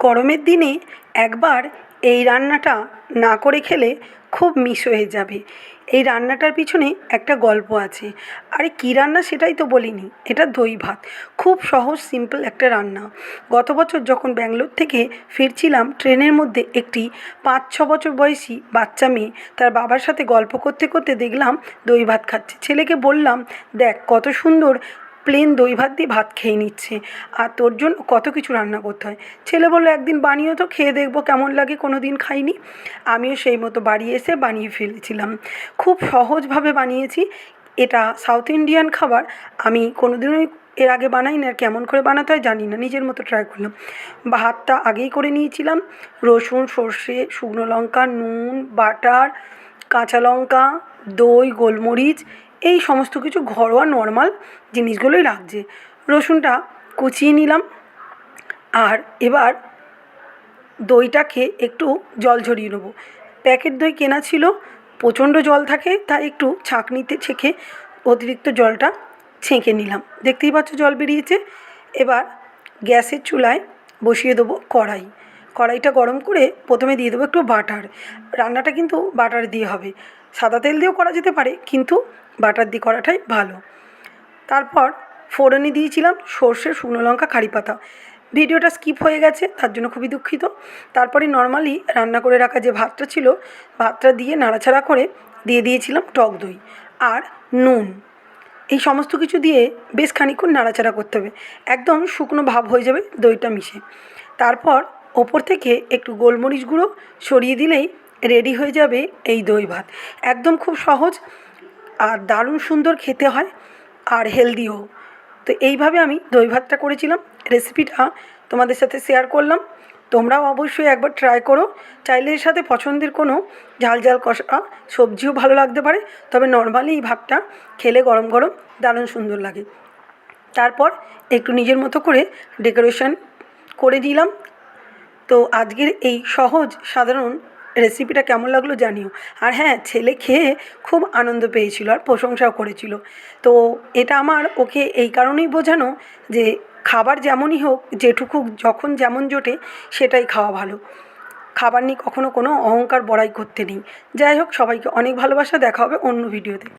গরমের দিনে একবার এই রান্নাটা না করে খেলে খুব মিস হয়ে যাবে। এই রান্নাটার পিছনে একটা গল্প আছে। আরে কী রান্না সেটাই তো বলিনি। এটা দই ভাত। খুব সহজ সিম্পল একটা রান্না। গত বছর যখন ব্যাঙ্গালোর থেকে ফিরছিলাম, ট্রেনের মধ্যে একটি পাঁচ ছ বছর বয়সী বাচ্চা মেয়ে তার বাবার সাথে গল্প করতে করতে দেখলাম দই ভাত খাচ্ছে। ছেলেকে বললাম, দেখ কত সুন্দর প্লেন দই ভাত দিয়ে ভাত খেয়ে নিচ্ছে। আর তোর জন্য কত কিছু রান্না করতে হয়। ছেলে বলল, একদিন বানিয়েও তো, খেয়ে দেখব কেমন লাগে কোনো দিন খাইনি। আমিও সেই মতো বাড়ি এসে বানিয়ে ফেলেছিলাম। খুব সহজভাবে বানিয়েছি। এটা সাউথ ইন্ডিয়ান খাবার। আমি কোনো দিনই এর আগে বানাই না, আর কেমন করে বানাতে হয় জানি না, নিজের মতো ট্রাই করলাম। ভাতটা আগেই করে নিয়েছিলাম। রসুন, সর্ষে, শুকনো লঙ্কা, নুন, বাটার, কাঁচা লঙ্কা, দই, গোলমরিচ এই সমস্ত কিছু ঘরোয়া নর্মাল জিনিসগুলোই লাগছে রসুনটা কুচিয়ে নিলাম। আর এবার দইটাকে একটু জল ঝরিয়ে নেব। প্যাকেট দই কেনা ছিল, প্রচণ্ড জল থাকে, তাই একটু ছাঁকনিতে ছেঁকে অতিরিক্ত জলটা ছেঁকে নিলাম। দেখতেই পাচ্ছ জল বেরিয়েছে। এবার গ্যাসের চুলায় বসিয়ে দেবো কড়াই। কড়াইটা গরম করে প্রথমে দিয়ে দেবো একটু বাটার। রান্নাটা কিন্তু বাটার দিয়ে হবে। সাদা তেল দিয়েও করা যেতে পারে, কিন্তু বাটার দিয়ে করাটাই ভালো। তারপর ফোড়নে দিয়েছিলাম সর্ষে, শুকনো লঙ্কা, কারি পাতা। ভিডিওটা স্কিপ হয়ে গেছে, তার জন্য খুবই দুঃখিত। তারপরে নর্মালি রান্না করে রাখা যে ভাতটা ছিল, ভাতটা দিয়ে নাড়াচাড়া করে দিয়ে দিয়েছিলাম টক দই আর নুন। এই সমস্ত কিছু দিয়ে বেশ খানিক্ষণ নাড়াচাড়া করতে হবে। একদম শুকনো ভাব হয়ে যাবে দইটা মিশে। তারপর ওপর থেকে একটু গোলমরিচ গুঁড়ো সরিয়ে দিলেই রেডি হয়ে যাবে এই দই ভাত। একদম খুব সহজ আর দারুণ সুন্দর খেতে হয় আর হেলদিও। তো এইভাবে আমি দই ভাতটা করেছিলাম। রেসিপিটা তোমাদের সাথে শেয়ার করলাম। তোমরাও অবশ্যই একবার ট্রাই করো। চাইলে এর সাথে পছন্দের কোনো ঝাল ঝাল কষা সবজিও ভালো লাগতে পারে। তবে নর্মালি এই ভাতটা খেলে গরম গরম দারুণ সুন্দর লাগে। তারপর একটু নিজের মতো করে ডেকোরেশন করে দিলাম তো আজকের এই সহজ, সাধারণ রেসিপিটা কেমন লাগল জানিও। আর হ্যাঁ ছেলে খেয়ে খুব আনন্দ পেয়েছিল আর প্রশংসাও করেছিল। তো এটা আমার ওকে এই কারণেই বোঝানো যে খাবার যেমনই হোক, যেটুকু যখন যেমন জোটে, সেটাই খাওয়া ভালো। খাবার নিয়ে কখনো কোনো অহংকার বড়াই করতে নেই। যাই হোক, সবাইকে অনেক ভালোবাসা। দেখা হবে অন্য ভিডিওতে